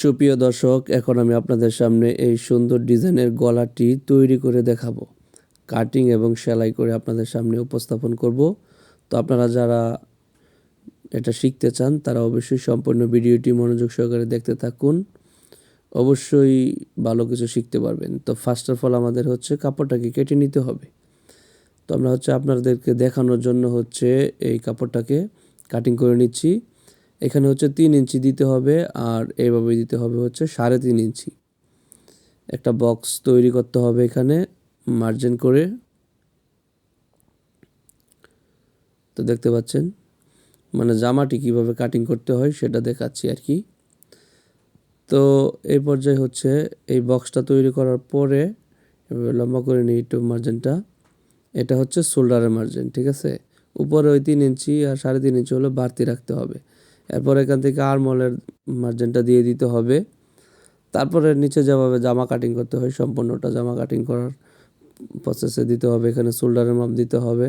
সুপ্রিয় দর্শক, এখন আমি আপনাদের সামনে এই সুন্দর ডিজাইনের গলাটি তৈরি করে দেখাবো। কাটিং এবং সেলাই করে আপনাদের সামনে উপস্থাপন করব। তো আপনারা যারা এটা শিখতে চান, তারা অবশ্যই সম্পূর্ণ ভিডিওটি মনোযোগ সহকারে দেখতে থাকুন। অবশ্যই ভালো কিছু শিখতে পারবেন। তো ফার্স্ট অফ অল আমাদের হচ্ছে কাপড়টাকে কেটে নিতে হবে। তো আমরা হচ্ছে আপনাদেরকে দেখানোর জন্য হচ্ছে এই কাপড়টাকে কাটিং করে নিচ্ছি। এখানে হচ্ছে তিন ইঞ্চি দিতে হবে আর এইভাবে দিতে হবে হচ্ছে সাড়ে তিন ইঞ্চি। একটা বক্স তৈরি করতে হবে এখানে মার্জিন করে। তো দেখতে পাচ্ছেন মানে জামাটি কীভাবে কাটিং করতে হয় সেটা দেখাচ্ছি আর কি। তো এই পর্যায়ে হচ্ছে এই বক্সটা তৈরি করার পরে লম্বা করে নিই একটু মার্জিনটা এটা হচ্ছে শোল্ডারের মার্জিন ঠিক আছে? উপরে ওই তিন ইঞ্চি আর সাড়ে তিন ইঞ্চি হলো বাড়তি রাখতে হবে। এরপর এখান থেকে আরমলের মার্জিনটা দিয়ে দিতে হবে। তারপরে নিচে যেভাবে জামা কাটিং করতে হয়, সম্পূর্ণটা জামা কাটিং করার প্রসেসে দিতে হবে। এখানে শোল্ডারের মাপ দিতে হবে।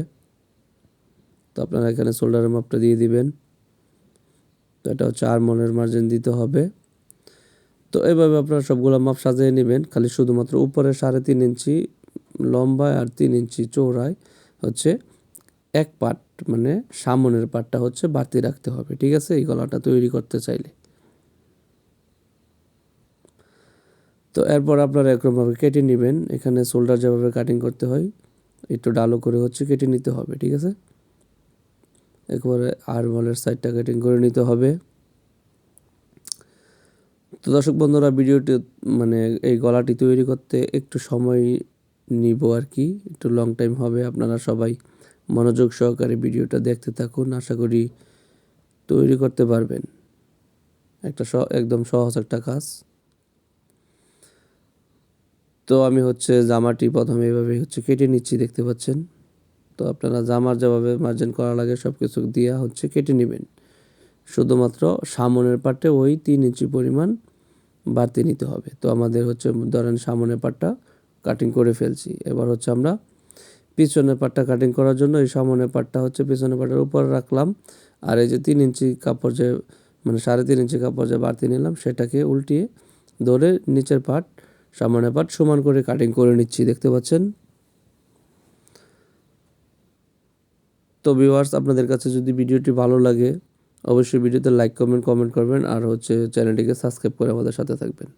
তো আপনারা এখানে শোল্ডারের মাপটা দিয়ে দিবেন। তো এটা হচ্ছে আরমলের মার্জিন দিতে হবে। তো এইভাবে আপনারা সবগুলো মাপ সাজিয়ে নেবেন। খালি শুধুমাত্র উপরে সাড়ে তিন ইঞ্চি লম্বায় আর তিন ইঞ্চি চৌড়ায় হচ্ছে এক পার্ট মানে সামনের পার্টটা হচ্ছে বাড়তি রাখতে হবে, ঠিক আছে? এই গলাটা তৈরি করতে চাইলে। তো এরপর আপনারা এরকমভাবে কেটে নেবেন। এখানে শোল্ডার যেভাবে কাটিং করতে হয়, একটু ডালো করে হচ্ছে কেটে নিতে হবে, ঠিক আছে? একবারে আরমলের সাইডটা কাটিং করে নিতে হবে। তো দর্শক বন্ধুরা, ভিডিওটি মানে এই গলাটি তৈরি করতে একটু সময় নিব আর কি, একটু লং টাইম হবে আপনারা সবাই। মনোযোগ সহকারে ভিডিওটা দেখতে থাকুন। আশা করি তৈরি করতে পারবেন। একটা একদম সহজ একটা কাজ। তো আমি হচ্ছে জামাটি প্রথমে এভাবে হচ্ছে কেটে নিচ্ছি, দেখতে পাচ্ছেন। তো আপনারা জামার যেভাবে মার্জিন করা লাগে সব কিছু দিয়া হচ্ছে কেটে নেবেন। শুধুমাত্র সামনের পার্টে ওই তিন ইঞ্চি পরিমাণ বাড়তি নিতে হবে। তো আমাদের হচ্ছে, ধরেন সামনের পার্টটা কাটিং করে ফেলছি। এবার হচ্ছে আমরা পিছনের পাটটা কাটিং করার জন্য, এই সামনের পাটটা হচ্ছে পিছনের পাটের উপর রাখলাম। আর এই যে তিন ইঞ্চি কাপড় যে মানে সাড়ে তিন ইঞ্চি কাপড় যে বাড়তি নিলাম, সেটাকে উল্টিয়ে ধরে নিচের পাট, সামনের পাট সমান করে কাটিং করে নিচ্ছি, দেখতে পাচ্ছেন? তো ভিউয়ার্স আপনাদের কাছে যদি ভিডিওটি ভালো লাগে, অবশ্যই ভিডিওতে লাইক কমেন্ট কমেন্ট করবেন, আর হচ্ছে চ্যানেলটিকে সাবস্ক্রাইব করে আমাদের সাথে থাকবেন।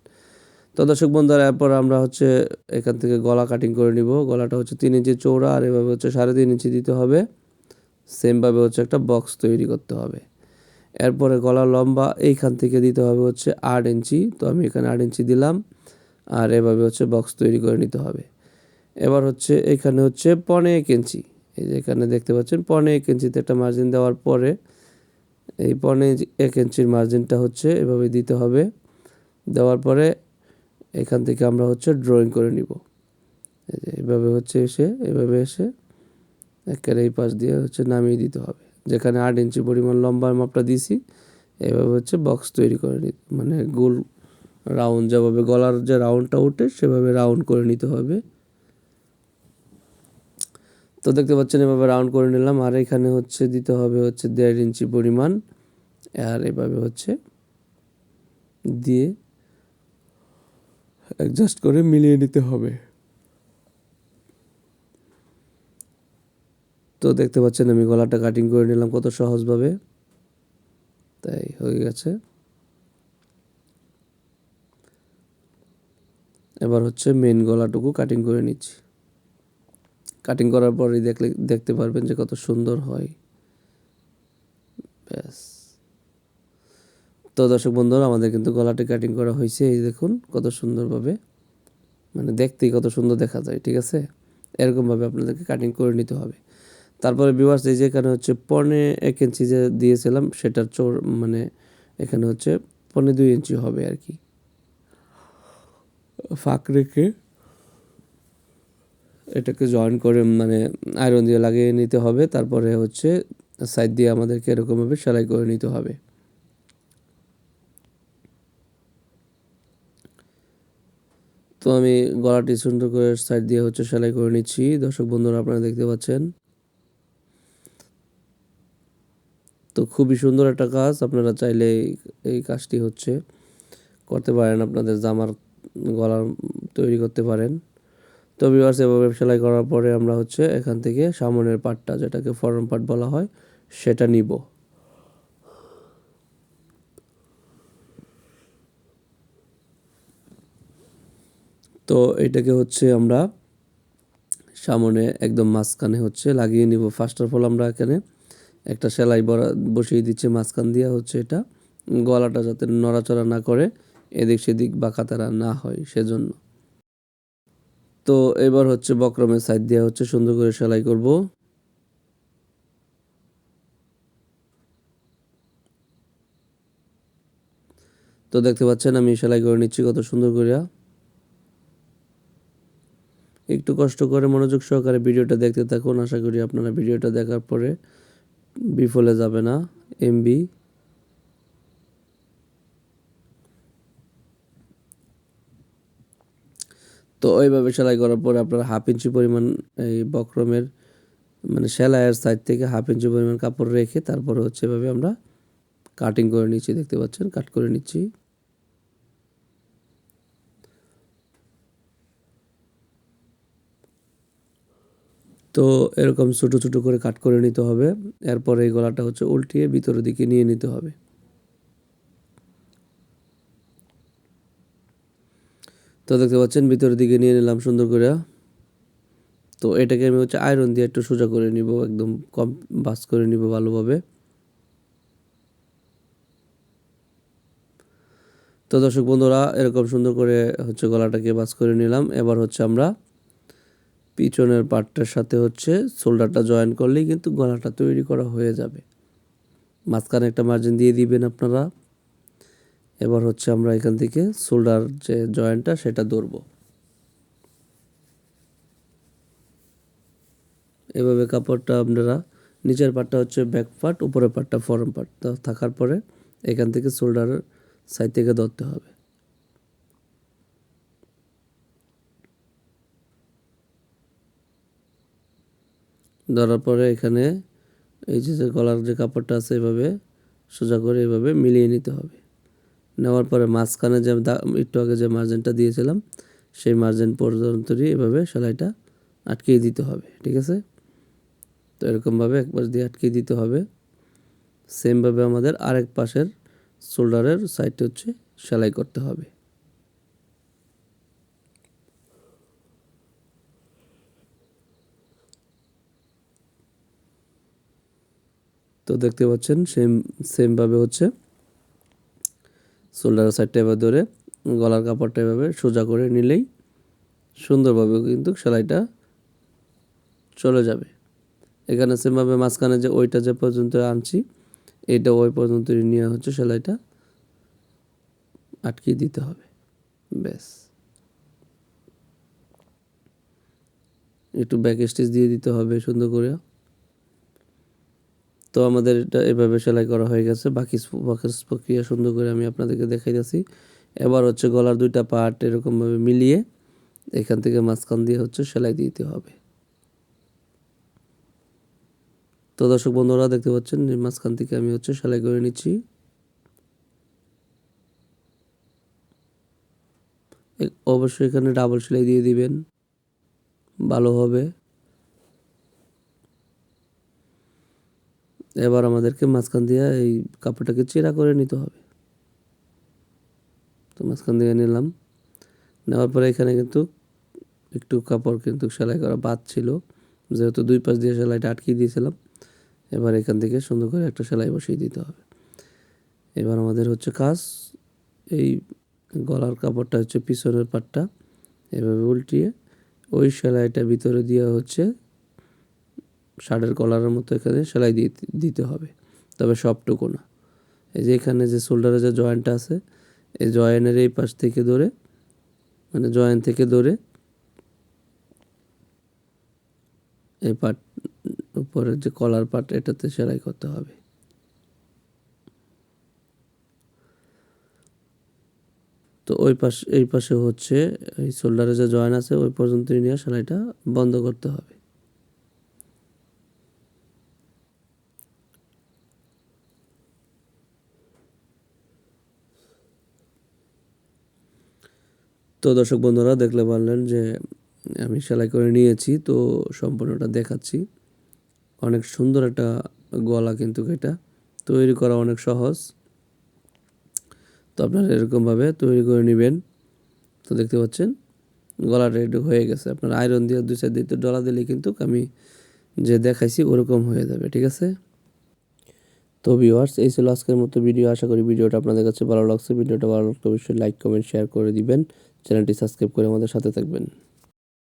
তো দর্শক বন্ধুরা, এরপর আমরা হচ্ছে এখান থেকে গলা কাটিং করে নিব। গলাটা হচ্ছে তিন ইঞ্চি চৌড়া আর এভাবে হচ্ছে সাড়ে তিন ইঞ্চি দিতে হবে। সেমভাবে হচ্ছে একটা বক্স তৈরি করতে হবে। এরপরে গলা লম্বা, এইখান থেকে দিতে হবে হচ্ছে আট ইঞ্চি। তো আমি এখানে আট ইঞ্চি দিলাম আর এভাবে হচ্ছে বক্স তৈরি করে নিতে হবে। এবার হচ্ছে এখানে হচ্ছে পনে এক ইঞ্চি। এই যে এখানে দেখতে পাচ্ছেন পনে এক ইঞ্চিতে একটা মার্জিন দেওয়ার পরে এই পনে এক ইঞ্চির মার্জিনটা হচ্ছে এভাবে দিতে হবে। দেওয়ার পরে এখান থেকে আমরা হচ্ছে ড্রয়িং করে নিব। এভাবে হচ্ছে এসে, এভাবে এসে একের এই পাশ দিয়ে হচ্ছে নামিয়ে দিতে হবে। যেখানে আট ইঞ্চি পরিমাণ লম্বার মাপটা দিছি এভাবে হচ্ছে বক্স তৈরি করে নিতে মানে গোল রাউন্ড যেভাবে গলার যে রাউন্ডটা ওঠে, সেভাবে রাউন্ড করে নিতে হবে। তো দেখতে পাচ্ছেন এভাবে রাউন্ড করে নিলাম, আর এখানে হচ্ছে দিতে হবে হচ্ছে দেড় ইঞ্চি পরিমাণ, আর এভাবে হচ্ছে দিয়ে অ্যাডজাস্ট করে মিলিয়ে নিতে হবে। তো দেখতে পাচ্ছেন আমি গলাটা কাটিং করে নিলাম কত সহজভাবে। তাই হয়ে গেছে। এবার হচ্ছে মেন গলাটুকু কাটিং করে নিচ্ছি। কাটিং করার পরেই দেখলে, দেখতে পারবেন যে কত সুন্দর হয়। ব্যাস। তো দর্শক বন্ধুরা আমাদের কিন্তু গলাটি কাটিং করা হয়েছে। এই দেখুন কত সুন্দরভাবে মানে দেখতেই কত সুন্দর দেখা যায় ঠিক আছে? এরকমভাবে আপনাদেরকে কাটিং করে নিতে হবে। তারপরে বিভার্স এই যে এখানে হচ্ছে পনে এক ইঞ্চি যে দিয়েছিলাম সেটার চোর মানে এখানে হচ্ছে পনে দুই ইঞ্চি হবে আর কি। ফাঁক রেখে এটাকে জয়েন করে মানে আয়রন দিয়ে লাগিয়ে নিতে হবে। তারপরে হচ্ছে সাইড দিয়ে আমাদেরকে এরকমভাবে সেলাই করে নিতে হবে। তো আমি গলাটি সুন্দর করে সাইড দিয়ে হচ্ছে সেলাই করে নিচ্ছি। দর্শক বন্ধুরা, আপনারা দেখতে পাচ্ছেন? তো খুবই সুন্দর একটা কাজ, আপনারা চাইলে এই কাজটি হচ্ছে করতে পারেন, আপনাদের জামার গলার তৈরি করতে পারেন। তো ভিউয়ার্স এভাবে সেলাই করার পরে আমরা হচ্ছে এখান থেকে সামনের পার্টটা যেটাকে ফরম পার্ট বলা হয়, সেটা নিব। তো এটাকে হচ্ছে আমরা সামনে একদম মাঝখানে হচ্ছে লাগিয়ে নিব। ফার্স্ট অফ অল আমরা এখানে একটা সেলাই বসিয়ে দিচ্ছি, মাঝখান দিয়ে হচ্ছে এটা গলাটা যাতে নড়াচড়া না করে এদিক সেদিক বা বাঁকাতারা না হয় সেজন্য। তো এবার হচ্ছে বক্রমের সাইড দিয়ে হচ্ছে সুন্দর করে সেলাই করব। তো দেখতে পাচ্ছেন আমি সেলাই করে নিচ্ছি কত সুন্দর করে একটু কষ্ট করে মনোযোগ সহকারে ভিডিওটা দেখতে থাকুন। আশা করি আপনারা ভিডিওটা দেখার পরে বিফলে যাবে না। এমবি তো ওইভাবে সেলাই করার পরে আপনারা হাফ ইঞ্চি পরিমাণ এই বক্রমের মানে সেলাইয়ের সাইড থেকে হাফ ইঞ্চি পরিমাণ কাপড় রেখে তারপরে হচ্ছে এভাবে আমরা কাটিং করে নিচ্ছি। দেখতে পাচ্ছেন কাট করে নিচ্ছি। তো এরকম ছোটো ছোটো করে কাট করে নিতে হবে। এরপরে এই গলাটা হচ্ছে উল্টিয়ে ভিতরের দিকে নিয়ে নিতে হবে। তো দেখতে পাচ্ছেন, ভিতরের দিকে নিয়ে নিলাম সুন্দর করে। তো এটাকে আমি হচ্ছে আয়রন দিয়ে একটু সোজা করে নিব, একদম কম বাস করে নিব ভালোভাবে। তো দর্শক বন্ধুরা, এরকম সুন্দর করে হচ্ছে গলাটাকে বাস করে নিলাম। এবার হচ্ছে আমরা পিছনের পার্টটার সাথে হচ্ছে শোল্ডারটা জয়েন করলেই কিন্তু গলাটা তৈরি করা হয়ে যাবে। মাঝখানে একটা মার্জিন দিয়ে দিবেন আপনারা। এবার হচ্ছে আমরা এখান থেকে শোল্ডার যে জয়েন্টটা সেটা ধরবো। এভাবে কাপড়টা আপনারা নিচের পার্টটা হচ্ছে ব্যাক পার্ট উপরের পার্টটা ফরম পার্ট থাকার পরে এখান থেকে শোল্ডারের সাইড থেকে ধরতে হবে। ধরার পরে এখানে এই যে গলার যে কাপড়টা আছে এভাবে সোজা করে এভাবে মিলিয়ে নিতে হবে। নেওয়ার পরে মাঝখানে যে একটু আগে যে মার্জিনটা দিয়েছিলাম, সেই মার্জিন পর্যন্তই এভাবে সেলাইটা আটকিয়ে দিতে হবে, ঠিক আছে? তো এরকমভাবে একবার দিয়ে আটকিয়ে দিতে হবে। সেমভাবে আমাদের আরেক পাশের শোল্ডারের সাইডটা হচ্ছে সেলাই করতে হবে। তো দেখতে পাচ্ছেন সেম সেমভাবে হচ্ছে। শোল্ডারের সাইডটা এবার ধরে, গলার কাপড়টা এভাবে সোজা করে নিলেই সুন্দরভাবে কিন্তু সেলাইটা চলে যাবে। এখানে সেমভাবে মাঝখানে যে ওইটা যে পর্যন্ত আনছি, এইটা ওই পর্যন্ত নিয়ে হচ্ছে সেলাইটা আটকিয়ে দিতে হবে। ব্যাস। একটু ব্যাক স্টিচ দিয়ে দিতে হবে সুন্দর করে। তো আমাদের এটা এভাবে সেলাই করা হয়ে গেছে। বাকি বাকি প্রক্রিয়া সুন্দর করে আমি আপনাদেরকে দেখাই যাচ্ছি এবার হচ্ছে গলার দুইটা পার্ট এরকমভাবে মিলিয়ে এখান থেকে মাঝখান দিয়ে হচ্ছে সেলাই দিতে হবে। তো দর্শক বন্ধুরা, দেখতে পাচ্ছেন মাঝখান থেকে আমি হচ্ছে সেলাই করে নিচ্ছি। অবশ্যই এখানে ডাবল সেলাই দিয়ে দিবেন। ভালো হবে। এবার আমাদেরকে মাঝখান দিয়ে এই কাপড়টাকে চেরা করে নিতে হবে। তো মাঝখান দিয়ে নিলাম। নেওয়ার পরে এখানে কিন্তু একটু কাপড় কিন্তু সেলাই করা বাদ ছিল। যেহেতু দুই পাশ দিয়ে সেলাইটা আটকিয়ে দিয়েছিলাম, এবার এখান থেকে সুন্দর করে একটা সেলাই বসিয়ে দিতে হবে। এবার আমাদের হচ্ছে কাজ, এই গলার কাপড়টা হচ্ছে পিছনের পাটটা এভাবে উল্টিয়ে ওই সেলাইটা ভিতরে দিয়ে হচ্ছে শার্টের কলারের মতো এখানে সেলাই দিয়ে দিতে হবে। তবে সবটুকু না। এই যে এখানে যে শোল্ডারে যে জয়েন্টটা আছে, এই জয়েন্টের এই পাশ থেকে ধরে মানে জয়েন্ট থেকে ধরে এই পাট, উপরের যে কলার পাট, এটাতে সেলাই করতে হবে। তো ওই পাশ, এই পাশে হচ্ছে, এই শোল্ডারে যে জয়েন আছে, ওই পর্যন্ত নিয়ে সেলাইটা বন্ধ করতে হবে। তো দর্শক বন্ধুরা দেখলে পারলেন যে, আমি সেলাই করে নিয়েছি, তো সম্পূর্ণটা দেখাচ্ছি। অনেক সুন্দর একটা গলা কিন্তু এটা, তৈরি করা অনেক সহজ। তো আপনারা এরকমভাবে তৈরি করে নেবেন। তো দেখতে পাচ্ছেন, গলা রেডি হয়ে গেছে। আপনার আয়রন দিয়ে দুই সাইড দিয়ে ডলা দিলে কিন্তু আমি যে দেখাইছি ওরকম হয়ে যাবে, ঠিক আছে? তো ভিউয়ার্স এই ছিল আজকের মতো ভিডিও। আশা করি ভিডিওটা আপনাদের কাছে ভালো লাগছে। ভিডিওটা ভালো লাগলে অবশ্যই লাইক কমেন্ট শেয়ার করে দিবেন। চ্যানেলটি সাবস্ক্রাইব করে আমাদের সাথে থাকবেন।